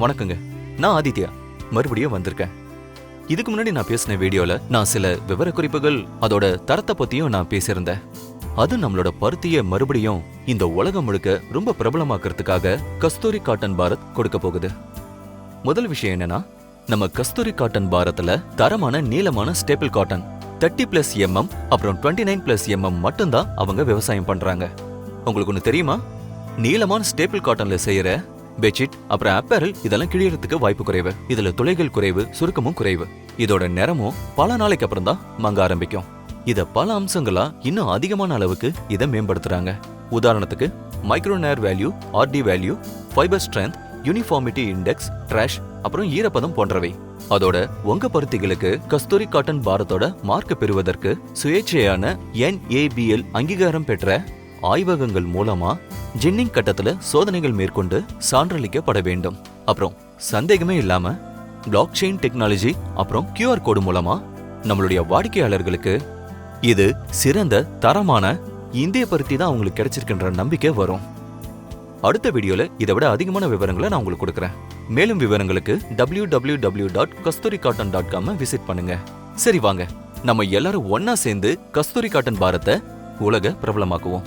வணக்கங்க. நான் ஆதித்யா. மறுபடியும் வந்திருக்கேன். இதுக்கு முன்னாடி நான் பேசின வீடியோல நான் சில விவரக்குறிப்புகள் அதோட தரத்தை பத்தியும் நான் பேசியிருந்தேன். அது நம்மளோட பருத்தியை மறுபடியும் இந்த உலகம் முழுக்க ரொம்ப பிரபலமாக்குறதுக்காக கஸ்தூரி காட்டன் பாரத் கொடுக்க போகுது. முதல் விஷயம் என்னன்னா நம்ம கஸ்தூரி காட்டன் பாரத்தில் தரமான நீளமான staple cotton thirty plus MM அப்புறம் டுவெண்ட்டி நைன் பிளஸ் எம்எம் மட்டும்தான் அவங்க விவசாயம் பண்றாங்க. உங்களுக்கு ஒன்று தெரியுமா? நீளமான ஸ்டேபிள் காட்டன்ல செய்யற பெட்ஷீட் அப்புறம் அப்பேரல் இதெல்லாம் கிழியறதுக்கு வாய்ப்பு குறைவு. இதுல துளைகள் குறைவு சுருக்கமும் குறைவு. இதோட நிறமும் பல நாளைக்கு அப்புறம் தான் மங்க ஆரம்பிக்கும். இத பல அம்சங்களா இன்னும் அதிகமான அளவுக்கு இதை மேம்படுத்துறாங்க. உதாரணத்துக்கு micronaire value RD value fibre strength uniformity index trash அப்புறம் ஈரப்பதம் போன்றவை. அதோட உங்க பருத்திகளுக்கு கஸ்தூரி காட்டன் பாரத்தோட மார்க் பெறுவதற்கு சுயேட்சையான என்ஏபிஎல் அங்கீகாரம் பெற்ற ஆய்வகங்கள் மூலமா ஜின்னிங் கட்டத்துல சோதனைகள் மேற்கொண்டு சான்றளிக்கப்பட வேண்டும். அப்புறம் சந்தேகமே இல்லாம பிளாக் செயின் டெக்னாலஜி அப்புறம் கியூஆர் கோடு மூலமா நம்மளுடைய வாடிக்கையாளர்களுக்கு இது சிறந்த தரமான இந்திய பருத்தி தான் அவங்களுக்கு கிடைச்சிருக்கின்ற நம்பிக்கை வரும். அடுத்த வீடியோல இதை விட அதிகமான விவரங்களை நான் உங்களுக்கு கொடுக்குறேன். மேலும் விவரங்களுக்கு W W W dot Kasturi cotton dot com visit பண்ணுங்க. சரி வாங்க நம்ம எல்லாரும் ஒன்னா சேர்ந்து கஸ்தூரி காட்டன் பாரத்தை உலக பிரபலமாக்குவோம்.